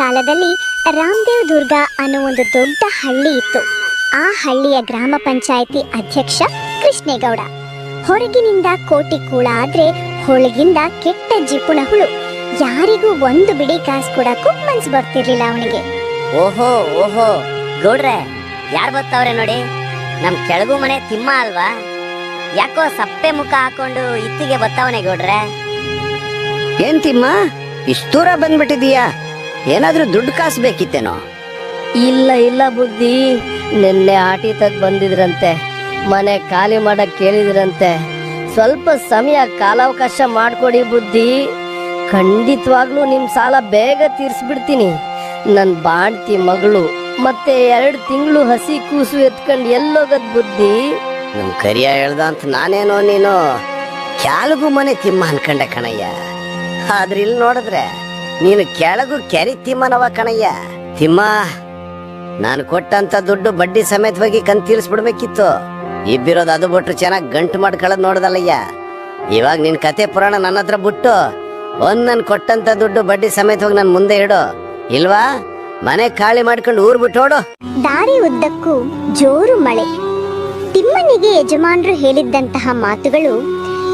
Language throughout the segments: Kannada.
ಕಾಲದಲ್ಲಿ ರಾಮದೇವ್ ದುರ್ಗ ಅನ್ನೋ ಒಂದು ದೊಡ್ಡ ಹಳ್ಳಿ ಇತ್ತು. ಆ ಹಳ್ಳಿಯ ಗ್ರಾಮ ಪಂಚಾಯಿತಿ ಅಧ್ಯಕ್ಷ ಕೃಷ್ಣೇಗೌಡ. ಹೊರಗಿನಿಂದ ಕೋಟಿ ಕೂಳ ಆದ್ರೆ ಹೊಳಗಿಂದ ಕೆಟ್ಟ ಜಿಪುಣ ಹುಳು. ಯಾರಿಗೂ ಒಂದು ಬಿಡಿ ಕಾಸು ಕೊಡಕ್ಕೂ ಮನ್ಸು ಬರ್ತಿರ್ಲಿಲ್ಲ ಅವನಿಗೆ. ಓಹೋ ಓಹೋ. ಗೌಡ್ರೆ ಯಾರು ಬರ್ತಾವ್ರೆ ನೋಡಿ? ನಮ್ ಕೆಳಗು ಮನೆ ತಿಮ್ಮ ಅಲ್ವಾ? ಯಾಕೋ ಸಪ್ಪೆ ಮುಖ ಹಾಕೊಂಡು ಇತ್ತಿಗೆ ಬರ್ತಾವನೆ ಗೌಡ್ರೆ? ಏನ್ ತಿಮ್ಮ? ಇಷ್ಟೂರ ದೂರ ಬಂದ್ಬಿಟ್ಟಿದೀಯಾ? ಏನಾದ್ರೂ ದುಡ್ಡು ಕಾಸು ಬೇಕಿತ್ತೇನೋ? ಇಲ್ಲ ಇಲ್ಲ ಬುದ್ಧಿ. ನಿನ್ನೆ ಆಟಿ ತಗ್ ಬಂದಿದ್ರಂತೆ. ಮನೆ ಖಾಲಿ ಮಾಡಕ್ ಕೇಳಿದ್ರಂತೆ. ಸ್ವಲ್ಪ ಸಮಯ ಕಾಲಾವಕಾಶ ಮಾಡಿಕೊಡಿ ಬುದ್ಧಿ. ಖಂಡಿತವಾಗ್ಲೂ ನಿಮ್ಮ ಸಾಲ ಬೇಗ ತೀರಿಸ್ಬಿಡ್ತೀನಿ. ನನ್ನ ಬಾಣ್ತಿ ಮಗಳು ಮತ್ತೆ ಎರಡು ತಿಂಗಳು ಹಸಿ ಕೂಸು ಎತ್ಕೊಂಡು ಎಲ್ಲೋಗದ್ ಬುದ್ಧಿ. ನಮ್ ಕರಿಯ ಹೇಳ್ದ ಅಂತ ನಾನೇನೋ ನೀನು. ಕ್ಯಾಲ್ಗೂ ಮನೆ ತಿಮ್ಮ ಅನ್ಕಂಡೆ ಕಣಯ್ಯ. ಆದ್ರೆ ಇಲ್ಲಿ ನೋಡಿದ್ರೆ ನೀನು ಕೆಳಗು ಕೆರಿ ತಿಮ್ಮನವ ಕಣಯ್ಯ. ತಿಮ್ಮ, ನಾನು ಕೊಟ್ಟಂತ ದುಡ್ಡು ಬಡ್ಡಿ ಸಮೇತವಾಗಿ ಕಣ್ ತೀರಿಸ್ಬಿಡ್ಬೇಕಿತ್ತು. ಇಬ್ಬಿರೋದು ಅದು ಬಿಟ್ರು ಚೆನ್ನಾಗಿ ಗಂಟು ಮಾಡ್ಕೊಳ್ಳೋದು ನೋಡ್ದಲ್ಲಯ್ಯ. ಇವಾಗ ನಿನ್ ಕತೆ ಪುರಾಣ ನನ್ನ ಹತ್ರ ಬಿಟ್ಟು ಒಂದು ನನ್ ಕೊಟ್ಟಂತ ದುಡ್ಡು ಬಡ್ಡಿ ಸಮೇತವಾಗಿ ನನ್ ಮುಂದೆ ಇಡು. ಇಲ್ವಾ? ಮನೆ ಖಾಲಿ ಮಾಡ್ಕೊಂಡು ಊರ್ ಬಿಟ್ಟೋಡು ದಾರಿ ಉದ್ದಕ್ಕೂ ಜೋರು ಮಳೆ. ತಿಮ್ಮನಿಗೆ ಯಜಮಾನರು ಹೇಳಿದ್ದಂತಹ ಮಾತುಗಳು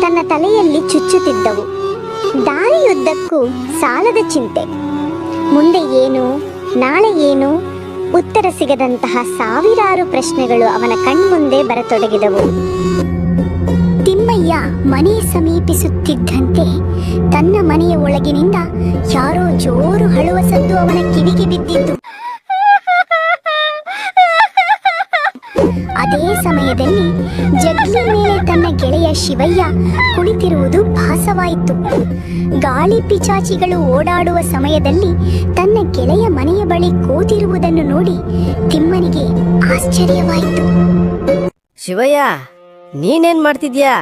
ತನ್ನ ತಲೆಯಲ್ಲಿ ಚುಚ್ಚುತ್ತಿದ್ದವು. ದಾರಿಯುದ್ದಕ್ಕೂ ಸಾಲದ ಚಿಂತೆ. ಮುಂದೆ ಏನು, ನಾಳೆ ಏನು, ಉತ್ತರ ಸಿಗದಂತಹ ಸಾವಿರಾರು ಪ್ರಶ್ನೆಗಳು ಅವನ ಕಣ್ಮುಂದೆ ಬರತೊಡಗಿದವು. ತಿಮ್ಮಯ್ಯ ಮನೆ ಸಮೀಪಿಸುತ್ತಿದ್ದಂತೆ ತನ್ನ ಮನೆಯ ಒಳಗಿನಿಂದ ಯಾರೋ ಜೋರು ಹಳುವ ಸದ್ದು ಅವನ ಕಿವಿಗೆ ಬಿದ್ದಿತ್ತು. ಸಮಯದಲ್ಲಿ ಜಗ್ಗಿಯ ಮೇಲೆ ತನ್ನ ಗೆಳೆಯ ಶಿವಯ್ಯ ಕುಳಿತಿರುವುದು ಭಾಸವಾಯಿತು. ಗಾಳಿ ಪಿಚಾಚಿಗಳು ಓಡಾಡುವ ಸಮಯದಲ್ಲಿ ತನ್ನ ಗೆಳೆಯ ಮನೆಯ ಬಳಿ ಕೂತಿರುವುದನ್ನು ನೋಡಿ ತಿಮ್ಮನಿಗೆ ಆಶ್ಚರ್ಯವಾಯಿತು. ಶಿವಯ್ಯ ನೀನೇನ್ ಮಾಡ್ತಿದ್ಯಾ?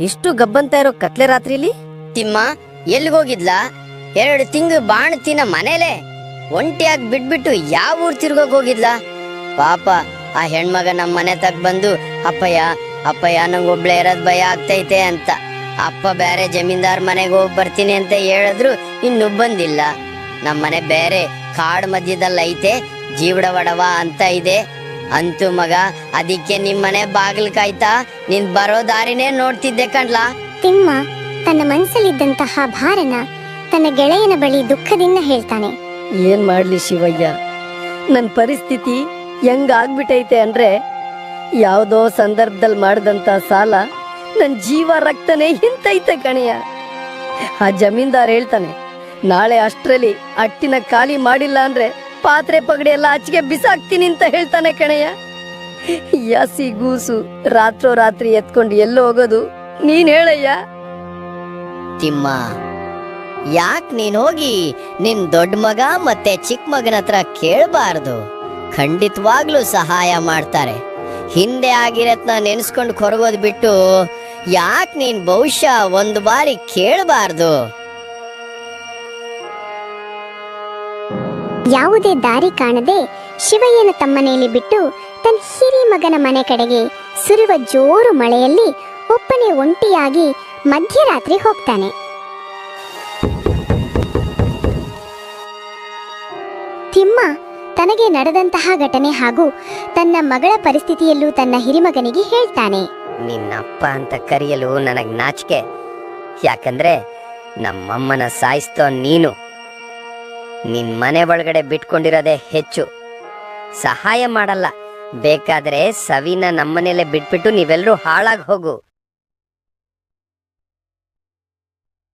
ಇಷ್ಟು ಗಬ್ಬಂತ ಇರೋ ಕತ್ಲೆ ರಾತ್ರಿಲಿ? ತಿಮ್ಮ ಎಲ್ಲಿಗೋಗಿದ್ಲಾ ಎರಡು ತಿಂಗಳು ಬಾಣ್ತಿನ ಮನೇಲೆ ಒಂಟಿಯಾಗಿ ಬಿಟ್ಬಿಟ್ಟು ಯಾವ ಊರ್ ತಿರ್ಗೋಕ್ ಹೋಗಿದ್ಲಾ? ಪಾಪ ಆ ಹೆಣ್ಮಗ ನಮ್ಮ ಮನೆ ತಗ್ ಬಂದು ಅಪ್ಪಯ್ಯ ಅಪ್ಪಯ್ಯ ನಂಗೆ ಒಬ್ಳೆ ಇರೋದ್ ಭಯ ಆಗ್ತೈತೆ ಅಂತ. ಅಪ್ಪ ಬೇರೆ ಜಮೀನ್ದಾರ್ ಮನೆಗೆ ಹೋಗಿ ಬರ್ತೀನಿ ಅಂತ ಹೇಳಿದ್ರು ಇನ್ನು ಬಂದಿಲ್ಲ. ನಮ್ಮ ಮನೆ ಬೇರೆ ಕಾಡು ಮಧ್ಯದಲ್ಲಿ ಐತೆ ಜೀವಡವಡವ ಅಂತ ಇದೆ. ಅಂತೂ ಮಗ ಅದಕ್ಕೆ ನಿಮ್ ಮನೆ ಬಾಗಿಲು ಕಾಯ್ತಾ ನಿನ್ ಬರೋ ದಾರಿನೇ ನೋಡ್ತಿದ್ದೆ ಕಣ್ಲಾ? ತಿಮ್ಮ ತನ್ನ ಮನಸ್ಸಲ್ಲಿದ್ದಂತಹ ಭಾರನ ತನ್ನ ಗೆಳೆಯನ ಬಳಿ ದುಃಖದಿಂದ ಹೇಳ್ತಾನೆ. ಏನ್ ಮಾಡ್ಲಿ ಶಿವಯ್ಯ? ನನ್ನ ಪರಿಸ್ಥಿತಿ ಹೆಂಗ್ ಅಂದರೆ ಅಂದ್ರೆ ಯಾವ್ದೋ ಸಂದರ್ಭದಲ್ಲಿ ಮಾಡಿದಂತ ಸಾಲ ನನ್ನ ಜೀವ ರಕ್ತನೇ ಹಿಂತೈತೆ ಕಣಿಯ ಆ ಜಮೀನ್ದಾರ್ ಹೇಳ್ತಾನೆ, ನಾಳೆ ಅಷ್ಟರಲ್ಲಿ ಅಟ್ಟಿನ ಖಾಲಿ ಮಾಡಿಲ್ಲ ಅಂದ್ರೆ ಪಾತ್ರೆ ಪಗಡಿ ಎಲ್ಲ ಆಚೆಗೆ ಬಿಸಾಕ್ತೀನಿ ಅಂತ ಹೇಳ್ತಾನೆ ಕಣಯ್ಯ. ಯಾಸಿ ಗೂಸು ರಾತ್ರೋ ರಾತ್ರಿ ಎತ್ಕೊಂಡು ಎಲ್ಲೋ ಹೋಗೋದು ನೀನ್ ಹೇಳಯ್ಯ. ತಿಮ್ಮ, ಯಾಕ್ ನೀನ್ ಹೋಗಿ ನಿನ್ ದೊಡ್ಡ ಮಗ ಮತ್ತೆ ಚಿಕ್ಕ ಮಗನ ಹತ್ರ ಕೇಳಬಾರ್ದು? ಖಂಡಿತವಾಗ್ಲೂ ಸಹಾಯ ಮಾಡ್ತಾರೆ. ಹಿಂದೆ ಆಗಿರತ್ನ ನೆನೆಸ್ಕೊಂಡು ಕೊರಗೋದು ಬಿಟ್ಟು, ಯಾಕೆ ನೀನ್ ಬಹುಶಃ ಒಂದು ಬಾರಿ ಕೇಳಬಾರ್ದು? ಯಾವುದೇ ದಾರಿ ಕಾಣದೆ ಶಿವಯ್ಯನ ತಮ್ಮನೆಯಲ್ಲಿ ಬಿಟ್ಟು ತನ್ನ ಹಿರಿ ಮಗನ ಮನೆ ಕಡೆಗೆ ಸುರುವ ಜೋರು ಮಳೆಯಲ್ಲಿ ಒಪ್ಪನೆ ಒಂಟಿಯಾಗಿ ಮಧ್ಯರಾತ್ರಿ ಹೋಗ್ತಾನೆ. ತಿಮ್ಮ ತನಗೆ ನಡೆದಂತಹ ಘಟನೆ ಹಾಗೂ ತನ್ನ ಮಗಳ ಪರಿಸ್ಥಿತಿಯಲ್ಲೂ ತನ್ನ ಹಿರಿಮಗನಿಗೆ ಹೇಳ್ತಾನೆ. ನಿನ್ನಪ್ಪ ಅಂತ ಕರೆಯಲು ನನಗೆ ನಾಚಿಕೆ. ಯಾಕಂದ್ರೆ ನಮ್ಮಮ್ಮನ ಸಾಯಿಸ್ತೋ ನೀನು. ನಿನ್ ಮನೆ ಒಳಗಡೆ ಬಿಟ್ಕೊಂಡಿರೋದೇ ಹೆಚ್ಚು. ಸಹಾಯ ಮಾಡಲ್ಲ. ಬೇಕಾದ್ರೆ ಸವಿನ ನಮ್ಮನೇಲೆ ಬಿಟ್ಬಿಟ್ಟು ನೀವೆಲ್ಲರೂ ಹಾಳಾಗಿ ಹೋಗು.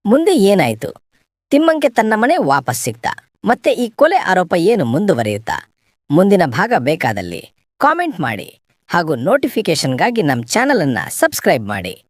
ಮುಂದೆ ಏನಾಯ್ತು? ತಿಮ್ಮಂಗೆ ತನ್ನ ಮನೆ ವಾಪಸ್ ಸಿಗ್ತಾ. ಮತ್ತೆ ಈ ಕೊಲೆ ಆರೋಪ ಏನು ಮುಂದುವರಿಯುತ್ತಾ? ಮುಂದಿನ ಭಾಗ ಬೇಕಾದಲ್ಲಿ ಕಾಮೆಂಟ್ ಮಾಡಿ ಹಾಗೂ ನೋಟಿಫಿಕೇಶನ್ಗಾಗಿ ನಮ್ಮ ಚಾನಲನ್ನು ಸಬ್ಸ್ಕ್ರೈಬ್ ಮಾಡಿ.